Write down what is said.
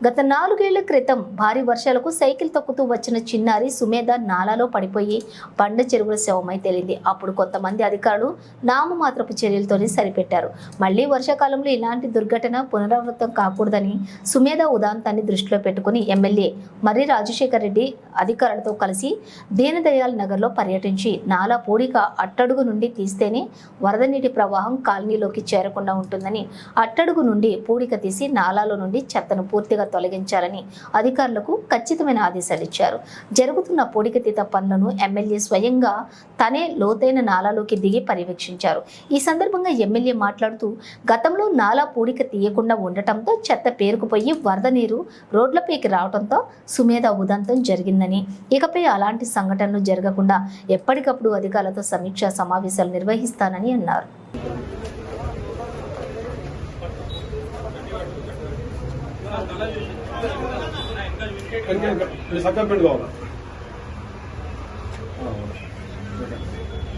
గత నాలుగేళ్ళ క్రితం భారీ వర్షాలకు సైకిల్ తొక్కుతూ వచ్చిన చిన్నారి సుమేధ నాలాలో పడిపోయి బండ చెరువుల శవమై తేలింది. అప్పుడు కొంతమంది అధికారులు నామమాత్రపు చర్యలతోనే సరిపెట్టారు. మళ్ళీ వర్షాకాలంలో ఇలాంటి దుర్ఘటన పునరావృతం కాకూడదని సుమేధ ఉదాంతాన్ని దృష్టిలో పెట్టుకుని ఎమ్మెల్యే మర్రి రాజశేఖర్ రెడ్డి అధికారులతో కలిసి దీనదయాల్ నగర్లో పర్యటించి నాలా పూడిక అట్టడుగు నుండి తీస్తేనే వరద నీటి ప్రవాహం కాలనీలోకి చేరకుండా ఉంటుందని అట్టడుగు నుండి పూడిక తీసి నాలాలో నుండి చెత్తను పూర్తిగా తొలగించాలని అధికారులకు ఖచ్చితమైన ఆదేశాలు ఇచ్చారు. జరుగుతున్న పొడికతీత పనులను ఎమ్మెల్యే స్వయంగా తనే లోతైన నాలాలోకి దిగి పర్యవేక్షించారు. ఈ సందర్భంగా ఎమ్మెల్యే మాట్లాడుతూ గతంలో నాలా పూడిక తీయకుండా ఉండటంతో చెత్త పేరుకుపోయి వరద నీరు రోడ్లపైకి రావడంతో సుమేధ ఉదంతం జరిగిందని ఇకపై అలాంటి సంఘటనలు జరగకుండా ఎప్పటికప్పుడు అధికారులతో సమీక్షా సమావేశాలు నిర్వహిస్తానని అన్నారు. సర్కంపెంట్ పెట్టుకోవాలి